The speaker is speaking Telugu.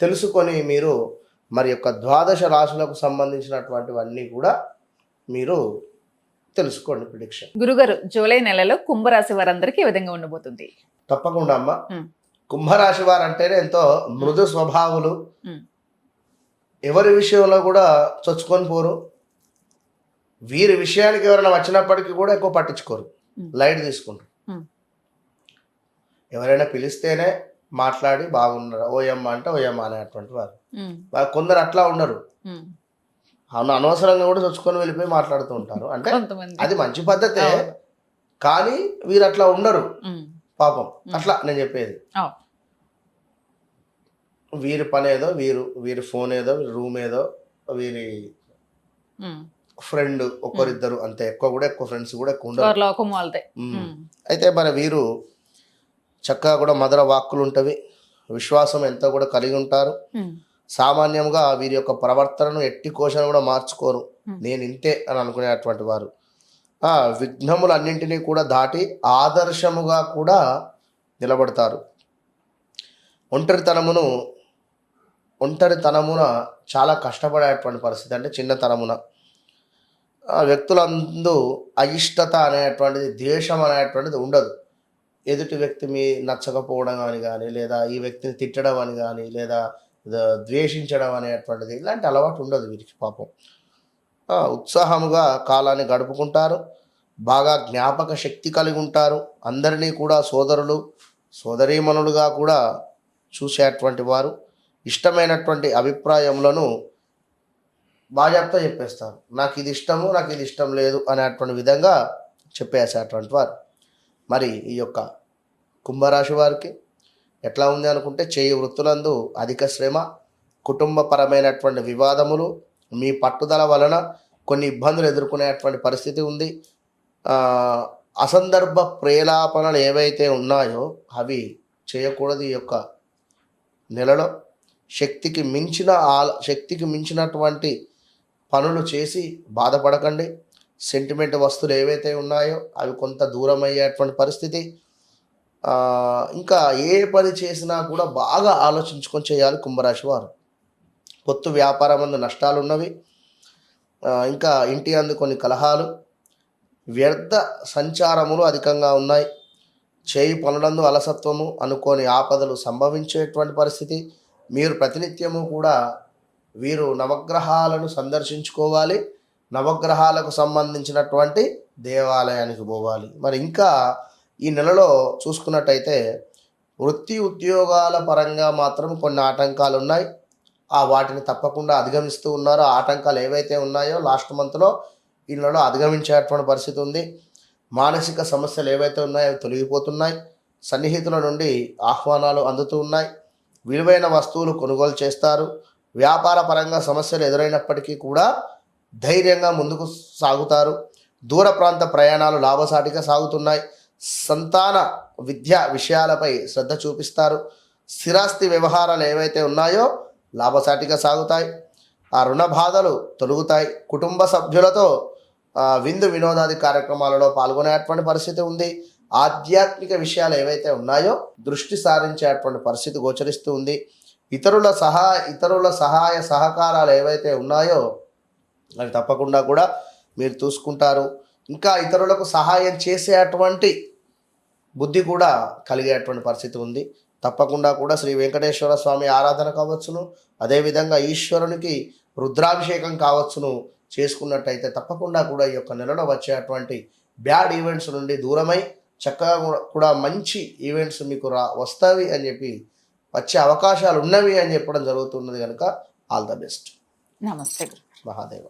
తెలుసుకొని మీరు మరి యొక్క ద్వాదశ రాశులకు సంబంధించినటువంటివన్నీ కూడా మీరు తెలుసుకోండి ప్రిడిక్షన్ గురుగారు జూలై నెలలో కుంభరాశి వారందరికీ ఏ విధంగా ఉండబోతుంది తప్పకుండా అమ్మ. కుంభరాశి వారు అంటేనే ఎంతో మృదు స్వభావులు. ఎవరి విషయంలో కూడా చొచ్చుకొని పోరు వీరి విషయానికి ఎవరైనా వచ్చినప్పటికీ కూడా ఎక్కువ పట్టించుకోరు. లైట్ తీసుకుంటారు. ఎవరైనా పిలిస్తేనే మాట్లాడి బాగున్నారు ఓయమ్మ అంటే ఓయమ్మ అనేటువంటి వారు కొందరు అట్లా ఉండరు. అవును అనవసరంగా కూడా చొచ్చుకొని వెళ్ళిపోయి మాట్లాడుతూ ఉంటారు అంటే అది మంచి పద్ధతే. కానీ వీరు అట్లా ఉండరు. పాపం. అట్లా నేను చెప్పేది. వీరి పని ఏదో వీరు వీరి ఫోన్ ఏదో రూమ్ ఏదో వీరి. ఫ్రెండ్ ఒకరిద్దరు అంతే ఎక్కువ కూడా ఎక్కువ ఫ్రెండ్స్ కూడా ఎక్కువ ఉండరు. అయితే మరి వీరు చక్కగా కూడా మధుర వాక్కులు ఉంటవి విశ్వాసం ఎంతో కూడా కలిగి ఉంటారు. సామాన్యంగా వీరి యొక్క ప్రవర్తనను ఎట్టి కోశను కూడా మార్చుకోరు. నేను ఇంతే అని అనుకునేటువంటి వారు. ఆ విఘ్నములన్నింటినీ కూడా దాటి ఆదర్శముగా కూడా నిలబడతారు. ఒంటరితనమును ఒంటరితనమున చాలా కష్టపడేటువంటి పరిస్థితి అంటే చిన్నతనమున. వ్యక్తులందు అయిష్టత అనేటువంటిది ద్వేషం అనేటువంటిది ఉండదు. ఎదుటి వ్యక్తి మీ నచ్చకపోవడం అని కానీ లేదా ఈ వ్యక్తిని తిట్టడం అని కానీ లేదా ద్వేషించడం అనేటువంటిది ఇలాంటి అలవాటు ఉండదు వీరికి పాపం. ఉత్సాహముగా కాలాన్ని గడుపుకుంటారు. బాగా జ్ఞాపక శక్తి కలిగి ఉంటారు. అందరినీ కూడా సోదరులు సోదరీమణులుగా కూడా చూసేటువంటి వారు ఇష్టమైనటువంటి అభిప్రాయములను బాజాప్తా చెప్పేస్తారు. నాకు ఇది ఇష్టము నాకు ఇది ఇష్టం లేదు అనేటువంటి విధంగా చెప్పేసేటువంటి వారు. మరి ఈ యొక్క కుంభరాశి వారికి ఎట్లా ఉంది అనుకుంటే చేయి వృత్తులందు అధిక శ్రమ కుటుంబపరమైనటువంటి వివాదములు మీ పట్టుదల వలన కొన్ని ఇబ్బందులు ఎదుర్కొనేటువంటి పరిస్థితి ఉంది. అసందర్భ ప్రేలాపనలు ఏవైతే ఉన్నాయో అవి చేయకూడదు ఈ యొక్క నెలలో. శక్తికి మించిన ఆల శక్తికి మించినటువంటి పనులు చేసి బాధపడకండి. సెంటిమెంట్ వస్తువులు ఏవైతే ఉన్నాయో అవి కొంత దూరం అయ్యేటువంటి పరిస్థితి ఇంకా ఏ పని చేసినా కూడా బాగా ఆలోచించుకొని చేయాలి కుంభరాశి వారు. పొత్తు వ్యాపారం అందు నష్టాలు ఉన్నవి. ఇంకా ఇంటి అందు కొన్ని కలహాలు. వ్యర్థ సంచారములు అధికంగా ఉన్నాయి. చేయి పనులందు అలసత్వము అనుకోని ఆపదలు సంభవించేటువంటి పరిస్థితి. మీరు ప్రతినిత్యము కూడా వీరు నవగ్రహాలను సందర్శించుకోవాలి. నవగ్రహాలకు సంబంధించినటువంటి దేవాలయానికి పోవాలి. మరి ఇంకా ఈ నెలలో చూసుకున్నట్టయితే వృత్తి ఉద్యోగాల పరంగా మాత్రం కొన్ని ఆటంకాలు ఉన్నాయి. ఆ వాటిని తప్పకుండా అధిగమిస్తూ ఉన్నారు. ఆ ఆటంకాలు ఏవైతే ఉన్నాయో లాస్ట్ మంత్లో ఈ నెలలో అధిగమించేటువంటి పరిస్థితి ఉంది. మానసిక సమస్యలు ఏవైతే ఉన్నాయో అవి తొలగిపోతున్నాయి. సన్నిహితుల నుండి ఆహ్వానాలు అందుతూ ఉన్నాయి. విలువైన వస్తువులు కొనుగోలు చేస్తారు. వ్యాపార పరంగా సమస్యలు ఎదురైనప్పటికీ కూడా ధైర్యంగా ముందుకు సాగుతారు. దూర ప్రాంత ప్రయాణాలు లాభసాటిగా సాగుతున్నాయి. సంతాన విద్య విషయాలపై శ్రద్ధ చూపిస్తారు. స్థిరాస్తి వ్యవహారాలు ఏవైతే ఉన్నాయో లాభసాటిగా సాగుతాయి. ఆ రుణ బాధలు తొలుగుతాయి. కుటుంబ సభ్యులతో విందు వినోదాది కార్యక్రమాలలో పాల్గొనేటువంటి పరిస్థితి ఉంది. ఆధ్యాత్మిక విషయాలు ఏవైతే ఉన్నాయో దృష్టి సారించేటువంటి పరిస్థితి గోచరిస్తూ ఉంది. ఇతరుల సహా ఇతరుల సహాయ సహకారాలు ఏవైతే ఉన్నాయో అవి తప్పకుండా కూడా మీరు చూసుకుంటారు. ఇంకా ఇతరులకు సహాయం చేసేటువంటి బుద్ధి కూడా కలిగేటువంటి పరిస్థితి ఉంది. తప్పకుండా కూడా శ్రీ వెంకటేశ్వర స్వామి ఆరాధన కావచ్చును. అదేవిధంగా ఈశ్వరునికి రుద్రాభిషేకం కావచ్చును చేసుకున్నట్టయితే తప్పకుండా కూడా ఈ యొక్క నెలలో వచ్చేటువంటి బ్యాడ్ ఈవెంట్స్ నుండి దూరమై చక్కగా కూడా- మంచి ఈవెంట్స్ మీకు రా వస్తాయి అని చెప్పి వచ్చే అవకాశాలు ఉన్నవి అని చెప్పడం జరుగుతున్నది కనుక ఆల్ ద బెస్ట్. నమస్తే మహాదేవ.